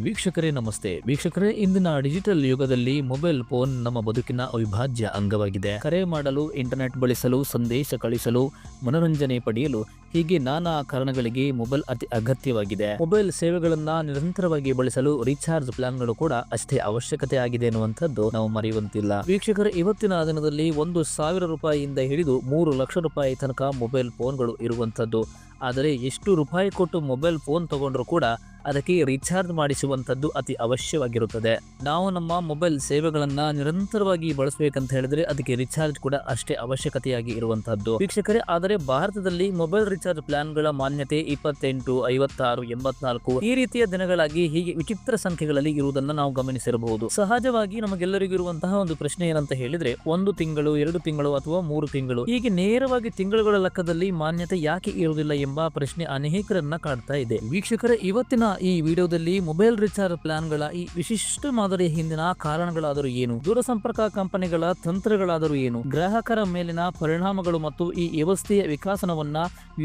ವೀಕ್ಷಕರೇ, ನಮಸ್ತೆ. ವೀಕ್ಷಕರೇ, ಇಂದಿನ ಡಿಜಿಟಲ್ ಯುಗದಲ್ಲಿ ಮೊಬೈಲ್ ಫೋನ್ ನಮ್ಮ ಬದುಕಿನ ಅವಿಭಾಜ್ಯ ಅಂಗವಾಗಿದೆ. ಕರೆ ಮಾಡಲು, ಇಂಟರ್ನೆಟ್ ಬಳಸಲು, ಸಂದೇಶ ಕಳಿಸಲು, ಮನೋರಂಜನೆ ಪಡೆಯಲು ಹೀಗೆ ನಾನಾ ಕಾರಣಗಳಿಗೆ ಮೊಬೈಲ್ ಅತಿ ಅಗತ್ಯವಾಗಿದೆ. ಮೊಬೈಲ್ ಸೇವೆಗಳನ್ನ ನಿರಂತರವಾಗಿ ಬಳಸಲು ರೀಚಾರ್ಜ್ ಪ್ಲಾನ್ಗಳು ಕೂಡ ಅಷ್ಟೇ ಅವಶ್ಯಕತೆ ಆಗಿದೆ ಎನ್ನುವಂಥದ್ದು ನಾವು ಮರೆಯುವಂತಿಲ್ಲ. ವೀಕ್ಷಕರ, ಇವತ್ತಿನ ದಿನದಲ್ಲಿ ಒಂದು ಸಾವಿರ ರೂಪಾಯಿಯಿಂದ ಹಿಡಿದು ಮೂರು ಲಕ್ಷ ರೂಪಾಯಿ ತನಕ ಮೊಬೈಲ್ ಫೋನ್ಗಳು ಇರುವಂಥದ್ದು. ಆದರೆ ಎಷ್ಟು ರೂಪಾಯಿ ಕೊಟ್ಟು ಮೊಬೈಲ್ ಫೋನ್ ತಗೊಂಡ್ರು ಕೂಡ ಅದಕ್ಕೆ ರೀಚಾರ್ಜ್ ಮಾಡಿಸುವಂಥದ್ದು ಅತಿ ಅವಶ್ಯವಾಗಿರುತ್ತದೆ. ನಾವು ನಮ್ಮ ಮೊಬೈಲ್ ಸೇವೆಗಳನ್ನ ನಿರಂತರವಾಗಿ ಬಳಸಬೇಕಂತ ಹೇಳಿದ್ರೆ ಅದಕ್ಕೆ ರೀಚಾರ್ಜ್ ಕೂಡ ಅಷ್ಟೇ ಅವಶ್ಯಕತೆಯಾಗಿ ಇರುವಂತಹದ್ದು ವೀಕ್ಷಕರೇ, ಆದರೆ ಭಾರತದಲ್ಲಿ ಮೊಬೈಲ್ ರೀಚಾರ್ಜ್ ಪ್ಲಾನ್ಗಳ ಮಾನ್ಯತೆ ಇಪ್ಪತ್ತೆಂಟು, ಐವತ್ತಾರು, ಎಂಬತ್ನಾಲ್ಕು ಈ ರೀತಿಯ ದಿನಗಳಾಗಿ ಹೀಗೆ ವಿಚಿತ್ರ ಸಂಖ್ಯೆಗಳಲ್ಲಿ ಇರುವುದನ್ನ ನಾವು ಗಮನಿಸಿರಬಹುದು. ಸಹಜವಾಗಿ ನಮಗೆಲ್ಲರಿಗೂ ಇರುವಂತಹ ಒಂದು ಪ್ರಶ್ನೆ ಏನಂತ ಹೇಳಿದ್ರೆ, ಒಂದು ತಿಂಗಳು, ಎರಡು ತಿಂಗಳು ಅಥವಾ ಮೂರು ತಿಂಗಳು, ಹೀಗೆ ನೇರವಾಗಿ ತಿಂಗಳುಗಳ ಲೆಕ್ಕದಲ್ಲಿ ಮಾನ್ಯತೆ ಯಾಕೆ ಇರುವುದಿಲ್ಲ ಎಂಬ ಪ್ರಶ್ನೆ ಅನೇಕರನ್ನ ಕಾಡ್ತಾ ಇದೆ. ವೀಕ್ಷಕರ, ಇವತ್ತಿನ ಈ ವಿಡಿಯೋದಲ್ಲಿ ಮೊಬೈಲ್ ರಿಚಾರ್ಜ್ ಪ್ಲಾನ್ಗಳ ಈ ವಿಶಿಷ್ಟ ಮಾದರಿಯ ಹಿಂದಿನ ಕಾರಣಗಳಾದರೂ ಏನು? ದೂರಸಂಪರ್ಕ ಕಂಪನಿಗಳ ತಂತ್ರಗಳಾದರೂ ಏನು? ಗ್ರಾಹಕರ ಮೇಲಿನ ಪರಿಣಾಮಗಳು ಮತ್ತು ಈ ವ್ಯವಸ್ಥೆಯ ವಿಕಾಸನವನ್ನ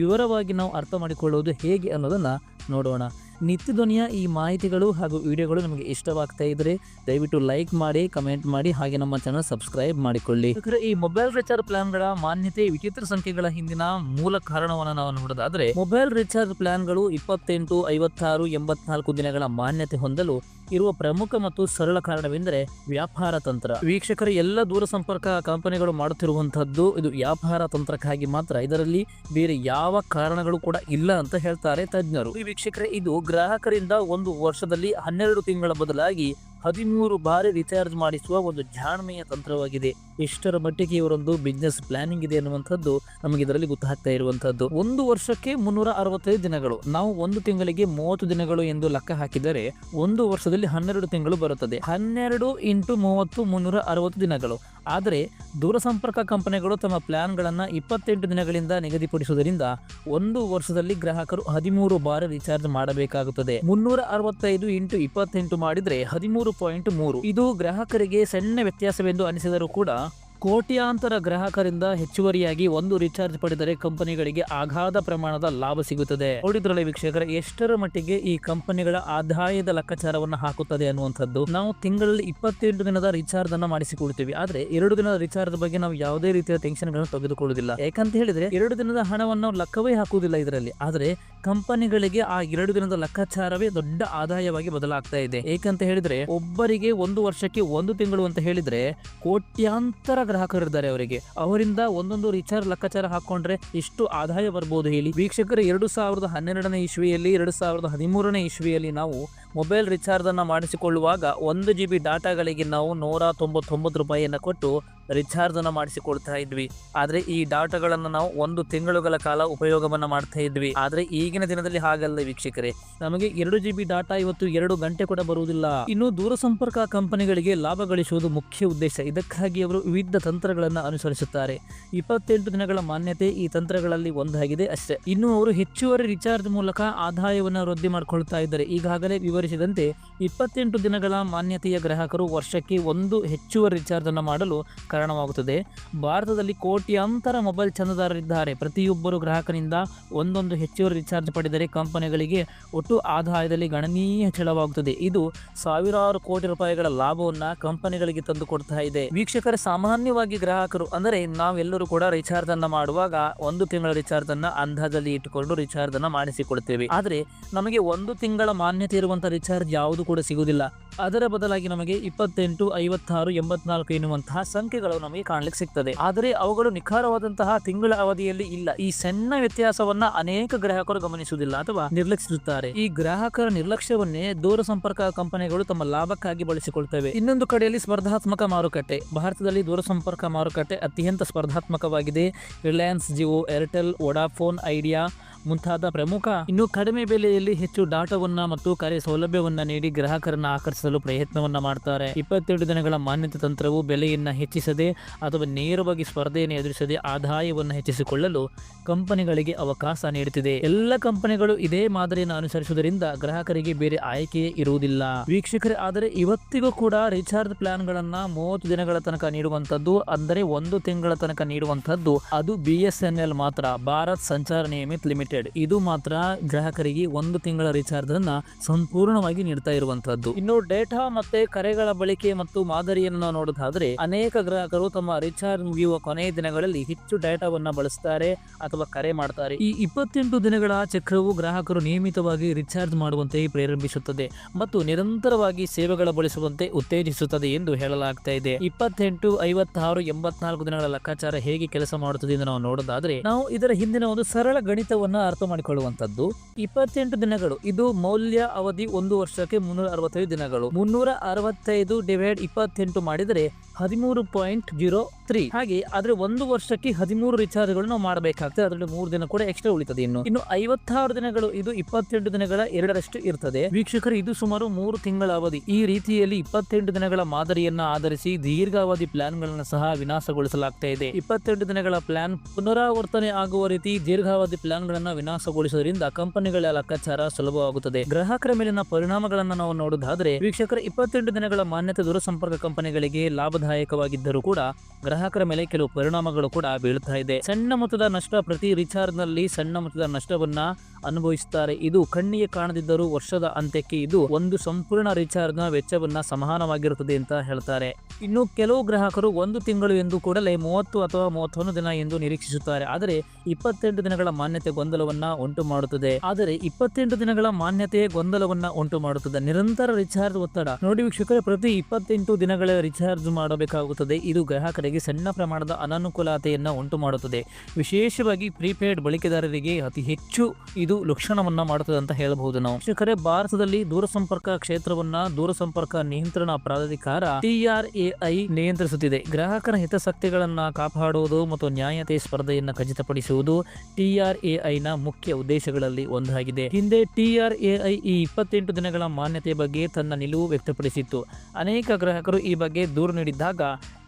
ವಿವರವಾಗಿ ನಾವು ಅರ್ಥ ಮಾಡಿಕೊಳ್ಳುವುದು ಹೇಗೆ ಅನ್ನೋದನ್ನು ನೋಡೋಣ. ನಿತ್ಯ ಧ್ವನಿಯ ಈ ಮಾಹಿತಿಗಳು ಹಾಗೂ ವಿಡಿಯೋಗಳು ನಮಗೆ ಇಷ್ಟವಾಗ್ತಾ ಇದ್ರೆ ದಯವಿಟ್ಟು ಲೈಕ್ ಮಾಡಿ, ಕಮೆಂಟ್ ಮಾಡಿ, ಹಾಗೆ ನಮ್ಮ ಚಾನಲ್ ಸಬ್ಸ್ಕ್ರೈಬ್ ಮಾಡಿಕೊಳ್ಳಿ. ಈ ಮೊಬೈಲ್ ರಿಚಾರ್ಜ್ ಪ್ಲಾನ್ಗಳ ಮಾನ್ಯತೆ ವಿಚಿತ್ರ ಸಂಖ್ಯೆಗಳ ಹಿಂದಿನ ಮೂಲ ಕಾರಣವನ್ನು ನಾವು ನೋಡೋದಾದ್ರೆ, ಮೊಬೈಲ್ ರಿಚಾರ್ಜ್ ಪ್ಲಾನ್ಗಳು ಇಪ್ಪತ್ತೆಂಟು, ಐವತ್ತಾರು, ಎಂಬತ್ನಾಲ್ಕು ದಿನಗಳ ಮಾನ್ಯತೆ ಹೊಂದಲು ಇರುವ ಪ್ರಮುಖ ಮತ್ತು ಸರಳ ಕಾರಣವೆಂದರೆ ವ್ಯಾಪಾರ ತಂತ್ರ. ವೀಕ್ಷಕರ, ಎಲ್ಲ ದೂರ ಸಂಪರ್ಕ ಕಂಪನಿಗಳು ಮಾಡುತ್ತಿರುವಂತಹದ್ದು ಇದು ವ್ಯಾಪಾರ ತಂತ್ರಕ್ಕಾಗಿ ಮಾತ್ರ. ಇದರಲ್ಲಿ ಬೇರೆ ಯಾವ ಕಾರಣಗಳು ಕೂಡ ಇಲ್ಲ ಅಂತ ಹೇಳ್ತಾರೆ ತಜ್ಞರು. ಈ ವೀಕ್ಷಕರೇ, ಇದು ಗ್ರಾಹಕರಿಂದ ಒಂದು ವರ್ಷದಲ್ಲಿ ಹನ್ನೆರಡು ತಿಂಗಳ ಬದಲಾಗಿ ಹದಿಮೂರು ಬಾರಿ ರಿಚಾರ್ಜ್ ಮಾಡಿಸುವ ಒಂದು ಜಾಣ್ಮೆಯ ತಂತ್ರವಾಗಿದೆ. ಎಷ್ಟರ ಮಟ್ಟಿಗೆ ಇವರೊಂದು ಬಿಸ್ನೆಸ್ ಪ್ಲಾನಿಂಗ್ ಇದೆ ಅನ್ನುವಂಥದ್ದು ನಮಗೆ ಇದರಲ್ಲಿ ಗೊತ್ತಾಗ್ತಾ ಇರುವಂತಹದ್ದು ಒಂದು ವರ್ಷಕ್ಕೆ ಮುನ್ನೂರ ಅರವತ್ತೈದು ದಿನಗಳು, ನಾವು ಒಂದು ತಿಂಗಳಿಗೆ ಮೂವತ್ತು ದಿನಗಳು ಎಂದು ಲೆಕ್ಕ ಹಾಕಿದರೆ ಒಂದು ವರ್ಷದಲ್ಲಿ ಹನ್ನೆರಡು ತಿಂಗಳು ಬರುತ್ತದೆ. ಹನ್ನೆರಡು ಇಂಟು ಮೂವತ್ತು ಮುನ್ನೂರ ಅರವತ್ತು ದಿನಗಳು. ಆದರೆ ದೂರಸಂಪರ್ಕ ಕಂಪನಿಗಳು ತಮ್ಮ ಪ್ಲಾನ್ಗಳನ್ನು ಇಪ್ಪತ್ತೆಂಟು ದಿನಗಳಿಂದ ನಿಗದಿಪಡಿಸುವುದರಿಂದ ಒಂದು ವರ್ಷದಲ್ಲಿ ಗ್ರಾಹಕರು ಹದಿಮೂರು ಬಾರಿ ರಿಚಾರ್ಜ್ ಮಾಡಬೇಕಾಗುತ್ತದೆ. ಮುನ್ನೂರ ಅರವತ್ತೈದು ಇಂಟು ಇಪ್ಪತ್ತೆಂಟು ಮಾಡಿದರೆ ಹದಿಮೂರು ಪಾಯಿಂಟ್ ಮೂರು. ಇದು ಗ್ರಾಹಕರಿಗೆ ಸಣ್ಣ ವ್ಯತ್ಯಾಸವೆಂದು ಅನಿಸಿದರೂ ಕೂಡ ಕೋಟ್ಯಾಂತರ ಗ್ರಾಹಕರಿಂದ ಹೆಚ್ಚುವರಿಯಾಗಿ ಒಂದು ರಿಚಾರ್ಜ್ ಪಡೆದರೆ ಕಂಪನಿಗಳಿಗೆ ಅಗಾಧ ಪ್ರಮಾಣದ ಲಾಭ ಸಿಗುತ್ತದೆ. ನೋಡಿದ್ರಲ್ಲಿ ವೀಕ್ಷಕರ, ಎಷ್ಟರ ಮಟ್ಟಿಗೆ ಈ ಕಂಪನಿಗಳ ಆದಾಯದ ಲೆಕ್ಕಾಚಾರವನ್ನು ಹಾಕುತ್ತದೆ ಅನ್ನುವಂಥದ್ದು ನಾವು ತಿಂಗಳಲ್ಲಿ ಇಪ್ಪತ್ತೆಂಟು ದಿನದ ರಿಚಾರ್ಜ್ ಅನ್ನ ಮಾಡಿಸಿಕೊಳ್ತೀವಿ. ಆದ್ರೆ ಎರಡು ದಿನದ ರಿಚಾರ್ಜ್ ಬಗ್ಗೆ ನಾವು ಯಾವುದೇ ರೀತಿಯ ಟೆನ್ಷನ್ಗಳನ್ನು ತೆಗೆದುಕೊಳ್ಳುವುದಿಲ್ಲ. ಯಾಕಂತ ಹೇಳಿದ್ರೆ ಎರಡು ದಿನದ ಹಣವನ್ನು ಲೆಕ್ಕವೇ ಹಾಕುವುದಿಲ್ಲ ಇದರಲ್ಲಿ. ಆದ್ರೆ ಕಂಪನಿಗಳಿಗೆ ಆ ಎರಡು ದಿನದ ಲೆಕ್ಕಾಚಾರವೇ ದೊಡ್ಡ ಆದಾಯವಾಗಿ ಬದಲಾಗ್ತಾ ಇದೆ. ಏಕಂತ ಹೇಳಿದ್ರೆ ಒಬ್ಬರಿಗೆ ಒಂದು ವರ್ಷಕ್ಕೆ ಒಂದು ತಿಂಗಳು ಅಂತ ಹೇಳಿದ್ರೆ ಕೋಟ್ಯಾಂತರ ಗ್ರಾಹಕರಿದ್ದಾರೆ ಅವರಿಗೆ. ಅವರಿಂದ ಒಂದೊಂದು ರಿಚಾರ್ಜ್ ಲೆಕ್ಕಾಚಾರ ಹಾಕೊಂಡ್ರೆ ಇಷ್ಟು ಆದಾಯ ಬರ್ಬೋದು ಹೇಳಿ. ವೀಕ್ಷಕರು, ಎರಡು ಸಾವಿರದ ಹನ್ನೆರಡನೇ ಇಸ್ವಿಯಲ್ಲಿ, ಎರಡು ಸಾವಿರದ ಹದಿಮೂರನೇ ಇಸ್ವಿಯಲ್ಲಿ ನಾವು ಮೊಬೈಲ್ ರಿಚಾರ್ಜ್ ಅನ್ನ ಮಾಡಿಸಿಕೊಳ್ಳುವಾಗ ಒಂದು ಜಿ ಬಿ ಡಾಟಾಗಳಿಗೆ ನಾವು ನೂರ ತೊಂಬತ್ತೊಂಬತ್ತು ರೂಪಾಯಿಯನ್ನು ಕೊಟ್ಟು ರಿಚಾರ್ಜ್ ಅನ್ನ ಮಾಡಿಸಿಕೊಳ್ತಾ ಇದ್ವಿ. ಆದರೆ ಈ ಡಾಟಾಗಳನ್ನು ನಾವು ಒಂದು ತಿಂಗಳುಗಳ ಕಾಲ ಉಪಯೋಗವನ್ನ ಮಾಡ್ತಾ ಇದ್ವಿ. ಆದರೆ ಈಗಿನ ದಿನದಲ್ಲಿ ಹಾಗಲ್ಲ ವೀಕ್ಷಕರೇ. ನಮಗೆ ಎರಡು ಜಿ ಬಿ ಡಾಟಾ ಇವತ್ತು ಎರಡು ಗಂಟೆ ಕೂಡ ಬರುವುದಿಲ್ಲ. ಇನ್ನು ದೂರಸಂಪರ್ಕ ಕಂಪನಿಗಳಿಗೆ ಲಾಭ ಗಳಿಸುವುದು ಮುಖ್ಯ ಉದ್ದೇಶ. ಇದಕ್ಕಾಗಿ ಅವರು ವಿವಿಧ ತಂತ್ರಗಳನ್ನು ಅನುಸರಿಸುತ್ತಾರೆ. ಇಪ್ಪತ್ತೆಂಟು ದಿನಗಳ ಮಾನ್ಯತೆ ಈ ತಂತ್ರಗಳಲ್ಲಿ ಒಂದಾಗಿದೆ ಅಷ್ಟೇ. ಇನ್ನು ಅವರು ಹೆಚ್ಚುವರಿ ರಿಚಾರ್ಜ್ ಮೂಲಕ ಆದಾಯವನ್ನು ವೃದ್ಧಿ ಮಾಡಿಕೊಳ್ತಾ ಇದ್ದಾರೆ. ಈಗಾಗಲೇ ವಿವರಿಸಿದಂತೆ ಇಪ್ಪತ್ತೆಂಟು ದಿನಗಳ ಮಾನ್ಯತೆಯ ಗ್ರಾಹಕರು ವರ್ಷಕ್ಕೆ ಒಂದು ಹೆಚ್ಚುವರಿ ರಿಚಾರ್ಜ್ ಅನ್ನು ಮಾಡಲು ಕಾರಣವಾಗುತ್ತದೆ. ಭಾರತದಲ್ಲಿ ಕೋಟ್ಯಾಂತರ ಮೊಬೈಲ್ ಚಂದಾದಾರರಿದ್ದಾರೆ. ಪ್ರತಿಯೊಬ್ಬರು ಗ್ರಾಹಕನಿಂದ ಒಂದೊಂದು ಹೆಚ್ಚುವರಿ ರಿಚಾರ್ಜ್ ಪಡೆದರೆ ಕಂಪನಿಗಳಿಗೆ ಒಟ್ಟು ಆದಾಯದಲ್ಲಿ ಗಣನೀಯ ಹೆಚ್ಚಳವಾಗುತ್ತದೆ. ಇದು ಸಾವಿರಾರು ಕೋಟಿ ರೂಪಾಯಿಗಳ ಲಾಭವನ್ನು ಕಂಪನಿಗಳಿಗೆ ತಂದು ಕೊಡ್ತಾ ಇದೆ. ವೀಕ್ಷಕರ, ಸಾಮಾನ್ಯವಾಗಿ ಗ್ರಾಹಕರು ಅಂದರೆ ನಾವೆಲ್ಲರೂ ಕೂಡ ರಿಚಾರ್ಜ್ ಅನ್ನು ಮಾಡುವಾಗ ಒಂದು ತಿಂಗಳ ರಿಚಾರ್ಜ್ ಅನ್ನು ಅಂದಾಜಲ್ಲಿ ಇಟ್ಟುಕೊಂಡು ರಿಚಾರ್ಜ್ ಅನ್ನು ಮಾಡಿಸಿಕೊಡ್ತೇವೆ ಆದರೆ ನಮಗೆ ಒಂದು ತಿಂಗಳ ಮಾನ್ಯತೆ ಇರುವಂತಹ ರಿಚಾರ್ಜ್ ಯಾವುದು ಕೂಡ ಸಿಗುವುದಿಲ್ಲ. ಅದರ ಬದಲಾಗಿ ನಮಗೆ ಇಪ್ಪತ್ತೆಂಟು, ಐವತ್ತಾರು, ಎಂಬತ್ನಾಲ್ಕು ಎನ್ನುವಂತಹ ಸಂಖ್ಯೆಗಳು ನಮಗೆ ಕಾಣಲಿಕ್ಕೆ ಸಿಗ್ತದೆ. ಆದರೆ ಅವುಗಳು ನಿಖರವಾದಂತಹ ತಿಂಗಳ ಅವಧಿಯಲ್ಲಿ ಇಲ್ಲ. ಈ ಸಣ್ಣ ವ್ಯತ್ಯಾಸವನ್ನ ಅನೇಕ ಗ್ರಾಹಕರು ಗಮನಿಸುವುದಿಲ್ಲ ಅಥವಾ ನಿರ್ಲಕ್ಷಿಸುತ್ತಾರೆ. ಈ ಗ್ರಾಹಕರ ನಿರ್ಲಕ್ಷ್ಯವನ್ನೇ ದೂರ ಸಂಪರ್ಕ ಕಂಪನಿಗಳು ತಮ್ಮ ಲಾಭಕ್ಕಾಗಿ ಬಳಸಿಕೊಳ್ತವೆ. ಇನ್ನೊಂದು ಕಡೆಯಲ್ಲಿ ಸ್ಪರ್ಧಾತ್ಮಕ ಮಾರುಕಟ್ಟೆ. ಭಾರತದಲ್ಲಿ ದೂರಸಂಪರ್ಕ ಮಾರುಕಟ್ಟೆ ಅತ್ಯಂತ ಸ್ಪರ್ಧಾತ್ಮಕವಾಗಿದೆ. Reliance, Jio, Airtel, Vodafone, Idea ಮುಂತಾದ ಪ್ರಮುಖ, ಇನ್ನು ಕಡಿಮೆ ಬೆಲೆಯಲ್ಲಿ ಹೆಚ್ಚು ಡಾಟಾವನ್ನ ಮತ್ತು ಕರೆ ಸೌಲಭ್ಯವನ್ನ ನೀಡಿ ಗ್ರಾಹಕರನ್ನ ಆಕರ್ಷಿಸಲು ಪ್ರಯತ್ನವನ್ನ ಮಾಡ್ತಾರೆ. ಇಪ್ಪತ್ತೆರಡು ದಿನಗಳ ಮಾನ್ಯತೆ ತಂತ್ರವು ಬೆಲೆಯನ್ನ ಹೆಚ್ಚಿಸದೆ ಅಥವಾ ನೇರವಾಗಿ ಸ್ಪರ್ಧೆಯನ್ನು ಎದುರಿಸದೆ ಆದಾಯವನ್ನು ಹೆಚ್ಚಿಸಿಕೊಳ್ಳಲು ಕಂಪನಿಗಳಿಗೆ ಅವಕಾಶ ನೀಡುತ್ತಿದೆ. ಎಲ್ಲ ಕಂಪನಿಗಳು ಇದೇ ಮಾದರಿಯನ್ನು ಅನುಸರಿಸುವುದರಿಂದ ಗ್ರಾಹಕರಿಗೆ ಬೇರೆ ಆಯ್ಕೆಯೇ ಇರುವುದಿಲ್ಲ. ವೀಕ್ಷಕರೇ, ಆದರೆ ಇವತ್ತಿಗೂ ಕೂಡ ರೀಚಾರ್ಜ್ ಪ್ಲಾನ್ ಗಳನ್ನ ಮೂವತ್ತು ದಿನಗಳ ತನಕ ನೀಡುವಂತದ್ದು ಅಂದರೆ ಒಂದು ತಿಂಗಳ ತನಕ ನೀಡುವಂತದ್ದು ಅದು ಬಿ ಮಾತ್ರ. ಭಾರತ್ ಸಂಚಾರ ನಿಯಮಿತ್ ಲಿಮಿಟೆಡ್. ಅನ್ಲಿಮಿಟೆಡ್ ಇದು ಮಾತ್ರ ಗ್ರಾಹಕರಿಗೆ ಒಂದು ತಿಂಗಳ ರೀಚಾರ್ಜ್ ಅನ್ನ ಸಂಪೂರ್ಣವಾಗಿ ನೀಡ್ತಾ ಇರುವಂತಹದ್ದು. ಇನ್ನು ಡೇಟಾ ಮತ್ತೆ ಕರೆಗಳ ಬಳಕೆ ಮತ್ತು ಮಾದರಿಯನ್ನು ನಾವು ನೋಡೋದಾದ್ರೆ, ಅನೇಕ ಗ್ರಾಹಕರು ತಮ್ಮ ರೀಚಾರ್ಜ್ ಮುಗಿಯುವ ಕೊನೆಯ ದಿನಗಳಲ್ಲಿ ಹೆಚ್ಚು ಡೇಟಾವನ್ನ ಬಳಸ್ತಾರೆ ಅಥವಾ ಕರೆ ಮಾಡ್ತಾರೆ. ಈ ಇಪ್ಪತ್ತೆಂಟು ದಿನಗಳ ಚಕ್ರವು ಗ್ರಾಹಕರು ನಿಯಮಿತವಾಗಿ ರೀಚಾರ್ಜ್ ಮಾಡುವಂತೆ ಪ್ರಾರಂಭಿಸುತ್ತದೆ ಮತ್ತು ನಿರಂತರವಾಗಿ ಸೇವೆಗಳ ಬಳಸುವಂತೆ ಉತ್ತೇಜಿಸುತ್ತದೆ ಎಂದು ಹೇಳಲಾಗ್ತಾ ಇದೆ. ಇಪ್ಪತ್ತೆಂಟು, ಐವತ್ತಾರು, ಎಂಬತ್ನಾಲ್ಕು ದಿನಗಳ ಲೆಕ್ಕಾಚಾರ ಹೇಗೆ ಕೆಲಸ ಮಾಡುತ್ತದೆ ಎಂದು ನಾವು ನೋಡೋದಾದ್ರೆ, ನಾವು ಇದರ ಹಿಂದಿನ ಒಂದು ಸರಳ ಗಣಿತವನ್ನ ಅರ್ಥ ಮಾಡಿಕೊಳ್ಳುವಂತದ್ದು ಇಪ್ಪತ್ತೆಂಟು ದಿನಗಳು, ಇದು ಮೌಲ್ಯ ಅವಧಿ ಒಂದು ವರ್ಷಕ್ಕೆ ಮುನ್ನೂರ ಅರವತ್ತೈದು ದಿನಗಳು. ಮುನ್ನೂರ ಅರವತ್ತೈದು ಡಿವೈಡ್ ಇಪ್ಪತ್ತೆಂಟು ಮಾಡಿದರೆ ಹದಿಮೂರು ಪಾಯಿಂಟ್ ಜೀರೋ ತ್ರೀ. ಹಾಗೆ ಆದ್ರೆ ಒಂದು ವರ್ಷಕ್ಕೆ ಹದಿಮೂರು ರೀಚಾರ್ಜ್ ನಾವು ಮಾಡಬೇಕಾಗ್ತದೆ. ಅದರಲ್ಲಿ ಮೂರು ದಿನ ಕೂಡ ಎಕ್ಸ್ಟ್ರಾ ಉಳಿತದೆ ಇನ್ನು. ಇನ್ನು ಐವತ್ತಾರು ದಿನಗಳು, ಇದು ಇಪ್ಪತ್ತೆಂಟು ದಿನಗಳ ಎರಡರಷ್ಟು ಇರ್ತದೆ. ವೀಕ್ಷಕರು, ಇದು ಸುಮಾರು ಮೂರು ತಿಂಗಳ ಅವಧಿ. ಈ ರೀತಿಯಲ್ಲಿ ಇಪ್ಪತ್ತೆಂಟು ದಿನಗಳ ಮಾದರಿಯನ್ನ ಆಧರಿಸಿ ದೀರ್ಘಾವಧಿ ಪ್ಲಾನ್ ಗಳನ್ನ ಸಹ ವಿನಾಶಗೊಳಿಸಲಾಗ್ತಾ ಇದೆ. ಇಪ್ಪತ್ತೆಂಟು ದಿನಗಳ ಪ್ಲಾನ್ ಪುನರಾವರ್ತನೆ ಆಗುವ ರೀತಿ ದೀರ್ಘಾವಧಿ ಪ್ಲಾನ್ ಗಳನ್ನ ವಿನಾಶಗೊಳಿಸುವುದರಿಂದ ಕಂಪನಿಗಳ ಲೆಕ್ಕಾಚಾರ ಸುಲಭವಾಗುತ್ತದೆ. ಗ್ರಾಹಕರ ಮೇಲಿನ ಪರಿಣಾಮಗಳನ್ನು ನಾವು ನೋಡುವುದಾದರೆ, ವೀಕ್ಷಕರ ಇಪ್ಪತ್ತೆಂಟು ದಿನಗಳ ಮಾನ್ಯತೆ ದೂರಸಂಪರ್ಕ ಕಂಪನಿಗಳಿಗೆ ಲಾಭದಾಯಕವಾಗಿದ್ದರೂ ಕೂಡ ಗ್ರಾಹಕರ ಮೇಲೆ ಕೆಲವು ಪರಿಣಾಮಗಳು ಕೂಡ ಬೀಳುತ್ತಾ ಇದೆ. ಸಣ್ಣ ಮೊತ್ತದ ನಷ್ಟ ಪ್ರತಿ ರಿಚಾರ್ಜ್ನಲ್ಲಿ ಸಣ್ಣ ಮೊತ್ತದ ನಷ್ಟವನ್ನ ಅನುಭವಿಸುತ್ತಾರೆ. ಇದು ಕಣ್ಣಿಗೆ ಕಾಣದಿದ್ದರೂ ವರ್ಷದ ಅಂತ್ಯಕ್ಕೆ ಇದು ಒಂದು ಸಂಪೂರ್ಣ ರಿಚಾರ್ಜ್ನ ವೆಚ್ಚವನ್ನ ಸಮಾನವಾಗಿರುತ್ತದೆ ಅಂತ ಹೇಳ್ತಾರೆ. ಇನ್ನು ಕೆಲವು ಗ್ರಾಹಕರು ಒಂದು ತಿಂಗಳು ಎಂದು ಕೂಡಲೇ ಮೂವತ್ತು ಅಥವಾ ಮೂವತ್ತೊಂದು ದಿನ ಎಂದು ನಿರೀಕ್ಷಿಸುತ್ತಾರೆ. ಆದರೆ, ಇಪ್ಪತ್ತೆಂಟು ದಿನಗಳ ಮಾನ್ಯತೆ ಗೊಂದಲವನ್ನ ಉಂಟು ಮಾಡುತ್ತದೆ ಆದರೆ ಇಪ್ಪತ್ತೆಂಟು ದಿನಗಳ ಮಾನ್ಯತೆ ಗೊಂದಲವನ್ನ ಉಂಟು ಮಾಡುತ್ತದೆ ನಿರಂತರ ರಿಚಾರ್ಜ್ ಒತ್ತಡ. ನೋಡಿ ವೀಕ್ಷಕರೇ, ಪ್ರತಿ ಇಪ್ಪತ್ತೆಂಟು ದಿನಗಳ ರಿಚಾರ್ಜ್ ಮಾಡಬೇಕಾಗುತ್ತದೆ. ಇದು ಗ್ರಾಹಕರಿಗೆ ಸಣ್ಣ ಪ್ರಮಾಣದ ಅನಾನುಕೂಲತೆಯನ್ನು ಉಂಟು ಮಾಡುತ್ತದೆ ವಿಶೇಷವಾಗಿ ಪ್ರೀಪೇಯ್ಡ್ ಬಳಕೆದಾರರಿಗೆ ಅತಿ ಹೆಚ್ಚು ಇದು ಲಕ್ಷಣವನ್ನ ಮಾಡುತ್ತದೆ ಅಂತ ಹೇಳಬಹುದು ನಾವು. ವೀಕ್ಷಕರೇ, ಭಾರತದಲ್ಲಿ ದೂರಸಂಪರ್ಕ ಕ್ಷೇತ್ರವನ್ನ, ದೂರಸಂಪರ್ಕ ನಿಯಂತ್ರಣ ಪ್ರಾಧಿಕಾರ ಟಿಆರ್ಎಐ ನಿಯಂತ್ರಿಸುತ್ತಿದೆ. ಗ್ರಾಹಕರ ಹಿತಾಸಕ್ತಿಗಳನ್ನ ಕಾಪಾಡುವುದು ಮತ್ತು ನ್ಯಾಯತೆ ಸ್ಪರ್ಧೆಯನ್ನು ಖಚಿತಪಡಿಸುವುದು ಟಿಆರ್ಎಐನ ಮುಖ್ಯ ಉದ್ದೇಶಗಳಲ್ಲಿ ಒಂದಾಗಿದೆ. ಹಿಂದೆ ಟಿಆರ್ಎಐ ಈ ಇಪ್ಪತ್ತೆಂಟು ದಿನಗಳ ಮಾನ್ಯತೆ ಬಗ್ಗೆ ತನ್ನ ನಿಲುವು ವ್ಯಕ್ತಪಡಿಸಿತ್ತು. ಅನೇಕ ಗ್ರಾಹಕರು ಈ ಬಗ್ಗೆ ದೂರು ನೀಡಿದ್ದಾಗ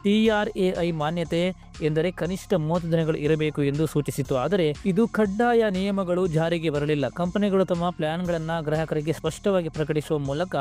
ಟಿಆರ್ಎಐ ಮಾನ್ಯತೆ ಎಂದರೆ ಕನಿಷ್ಠ ಮೂವತ್ತು ದಿನಗಳು ಇರಬೇಕು ಎಂದು ಸೂಚಿಸಿತು ಆದರೆ ಇದು ಕಡ್ಡಾಯ ನಿಯಮಗಳು ಜಾರಿಗೆ ಬರಲಿಲ್ಲ. ಕಂಪನಿಗಳು ತಮ್ಮ ಪ್ಲಾನ್ಗಳನ್ನು ಗ್ರಾಹಕರಿಗೆ ಸ್ಪಷ್ಟವಾಗಿ ಪ್ರಕಟಿಸುವ ಮೂಲಕ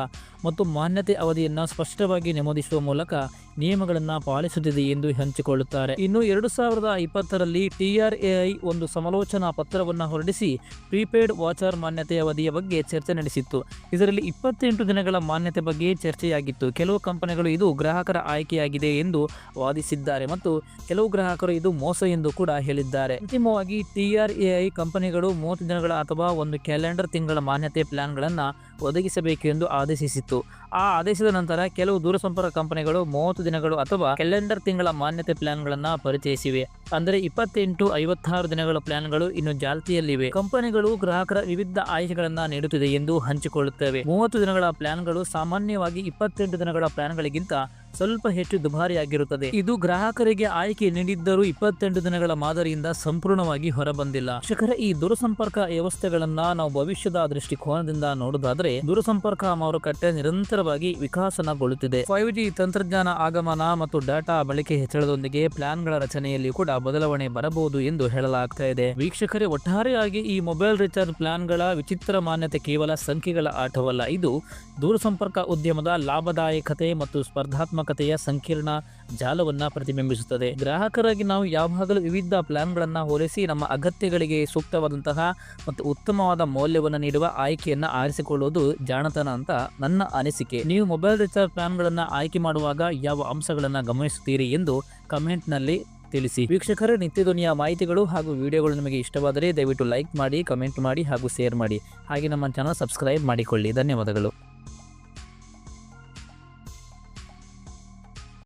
ಮತ್ತು ಮಾನ್ಯತೆ ಅವಧಿಯನ್ನು ಸ್ಪಷ್ಟವಾಗಿ ನಮೂದಿಸುವ ಮೂಲಕ ನಿಯಮಗಳನ್ನು ಪಾಲಿಸುತ್ತಿದೆ ಎಂದು ಹಂಚಿಕೊಳ್ಳುತ್ತಾರೆ. ಇನ್ನು ಎರಡು ಸಾವಿರದ ಇಪ್ಪತ್ತರಲ್ಲಿ ಟಿಆರ್ಎಐ ಒಂದು ಸಮಾಲೋಚನಾ ಪತ್ರವನ್ನು ಹೊರಡಿಸಿ ಪ್ರೀಪೇಯ್ಡ್ ವಾಚರ್ ಮಾನ್ಯತೆ ಅವಧಿಯ ಬಗ್ಗೆ ಚರ್ಚೆ ನಡೆಸಿತ್ತು. ಇದರಲ್ಲಿ ಇಪ್ಪತ್ತೆಂಟು ದಿನಗಳ ಮಾನ್ಯತೆ ಬಗ್ಗೆ ಚರ್ಚೆಯಾಗಿತ್ತು. ಕೆಲವು ಕಂಪನಿಗಳು ಇದು ಗ್ರಾಹಕರ ಆಯ್ಕೆಯಾಗಿದೆ ಎಂದು ವಾದಿಸಿದ್ದಾರೆ ಮತ್ತು ಕೆಲವು ಗ್ರಾಹಕರು ಇದು ಮೋಸ ಎಂದು ಕೂಡ ಹೇಳಿದ್ದಾರೆ. ಅಂತಿಮವಾಗಿ ಟಿಆರ್ಎಐ ಕಂಪನಿಗಳು ಮೂವತ್ತು ದಿನಗಳ ಅಥವಾ ಒಂದು ಕ್ಯಾಲೆಂಡರ್ ತಿಂಗಳ ಮಾನ್ಯತೆ ಪ್ಲಾನ್ಗಳನ್ನು ಒದಗಿಸಬೇಕು ಎಂದು ಆದೇಶಿಸಿತ್ತು. ಆ ಆದೇಶದ ನಂತರ ಕೆಲವು ದೂರಸಂಪರ್ಕ ಕಂಪನಿಗಳು ಮೂವತ್ತು ದಿನಗಳು ಅಥವಾ ಕ್ಯಾಲೆಂಡರ್ ತಿಂಗಳ ಮಾನ್ಯತೆ ಪ್ಲಾನ್ಗಳನ್ನು ಪರಿಚಯಿಸಿವೆ. ಅಂದರೆ ಇಪ್ಪತ್ತೆಂಟು ಐವತ್ತಾರು ದಿನಗಳ ಪ್ಲಾನ್ಗಳು ಇನ್ನು ಜಾಲ್ತಿಯಲ್ಲಿವೆ ಕಂಪನಿಗಳು ಗ್ರಾಹಕರ ವಿವಿಧ ಆಯ್ಕೆಗಳನ್ನು ನೀಡುತ್ತಿದೆ ಎಂದು ಹಂಚಿಕೊಳ್ಳುತ್ತವೆ. ಮೂವತ್ತು ದಿನಗಳ ಪ್ಲಾನ್ಗಳು ಸಾಮಾನ್ಯವಾಗಿ ಇಪ್ಪತ್ತೆಂಟು ದಿನಗಳ ಪ್ಲಾನ್ಗಳಿಗಿಂತ ಸ್ವಲ್ಪ ಹೆಚ್ಚು ದುಬಾರಿಯಾಗಿರುತ್ತದೆ. ಇದು ಗ್ರಾಹಕರಿಗೆ ಆಯ್ಕೆ ನೀಡಿದ್ದರೂ ಇಪ್ಪತ್ತೆಂಟು ದಿನಗಳ ಮಾದರಿಯಿಂದ ಸಂಪೂರ್ಣವಾಗಿ ಹೊರಬಂದಿಲ್ಲ. ಶಿಖರ ಈ ದೂರಸಂಪರ್ಕ ವ್ಯವಸ್ಥೆಗಳನ್ನ ನಾವು ಭವಿಷ್ಯದ ದೃಷ್ಟಿಕೋನದಿಂದ ನೋಡೋದಾದ್ರೆ ದೂರಸಂಪರ್ಕ ಮಾರುಕಟ್ಟೆ ನಿರಂತರವಾಗಿ ವಿಕಾಸನಗೊಳ್ಳುತ್ತಿದೆ. ಫೈವ್ ಜಿ ತಂತ್ರಜ್ಞಾನ ಆಗಮನ ಮತ್ತು ಡಾಟಾ ಬಳಕೆ ಹೆಚ್ಚಳದೊಂದಿಗೆ ಪ್ಲಾನ್ಗಳ ರಚನೆಯಲ್ಲಿ ಕೂಡ ಬದಲಾವಣೆ ಬರಬಹುದು ಎಂದು ಹೇಳಲಾಗ್ತಾ ಇದೆ. ವೀಕ್ಷಕರೇ, ಒಟ್ಟಾರೆಯಾಗಿ ಈ ಮೊಬೈಲ್ ರಿಚಾರ್ಜ್ ಪ್ಲಾನ್ಗಳ ವಿಚಿತ್ರ ಮಾನ್ಯತೆ ಕೇವಲ ಸಂಖ್ಯೆಗಳ ಆಟವಲ್ಲ. ಇದು ದೂರಸಂಪರ್ಕ ಉದ್ಯಮದ ಲಾಭದಾಯಕತೆ ಮತ್ತು ಸ್ಪರ್ಧಾತ್ಮಕತೆಯ ಸಂಕೀರ್ಣ ಜಾಲವನ್ನು ಪ್ರತಿಬಿಂಬಿಸುತ್ತದೆ. ಗ್ರಾಹಕರಾಗಿ ನಾವು ಯಾವಾಗಲೂ ವಿವಿಧ ಪ್ಲಾನ್ಗಳನ್ನು ಹೋಲಿಸಿ ನಮ್ಮ ಅಗತ್ಯಗಳಿಗೆ ಸೂಕ್ತವಾದಂತಹ ಮತ್ತು ಉತ್ತಮವಾದ ಮೌಲ್ಯವನ್ನು ನೀಡುವ ಆಯ್ಕೆಯನ್ನು ಆರಿಸಿಕೊಳ್ಳುವುದು ಜಾಣತನ ಅಂತ ನನ್ನ ಅನಿಸಿಕೆ. ನೀವು ಮೊಬೈಲ್ ರಿಚಾರ್ಜ್ ಪ್ಲಾನ್ಗಳನ್ನು ಆಯ್ಕೆ ಮಾಡುವಾಗ ಯಾವ ಅಂಶಗಳನ್ನು ಗಮನಿಸುತ್ತೀರಿ ಎಂದು ಕಮೆಂಟ್ನಲ್ಲಿ ತಿಳಿಸಿ. ವೀಕ್ಷಕರ, ನಿತ್ಯ ಧ್ವನಿಯ ಮಾಹಿತಿಗಳು ಹಾಗೂ ವಿಡಿಯೋಗಳು ನಿಮಗೆ ಇಷ್ಟವಾದರೆ ದಯವಿಟ್ಟು ಲೈಕ್ ಮಾಡಿ, ಕಮೆಂಟ್ ಮಾಡಿ ಹಾಗೂ ಶೇರ್ ಮಾಡಿ. ಹಾಗೆ ನಮ್ಮ ಚಾನಲ್ ಸಬ್ಸ್ಕ್ರೈಬ್ ಮಾಡಿಕೊಳ್ಳಿ. ಧನ್ಯವಾದಗಳು.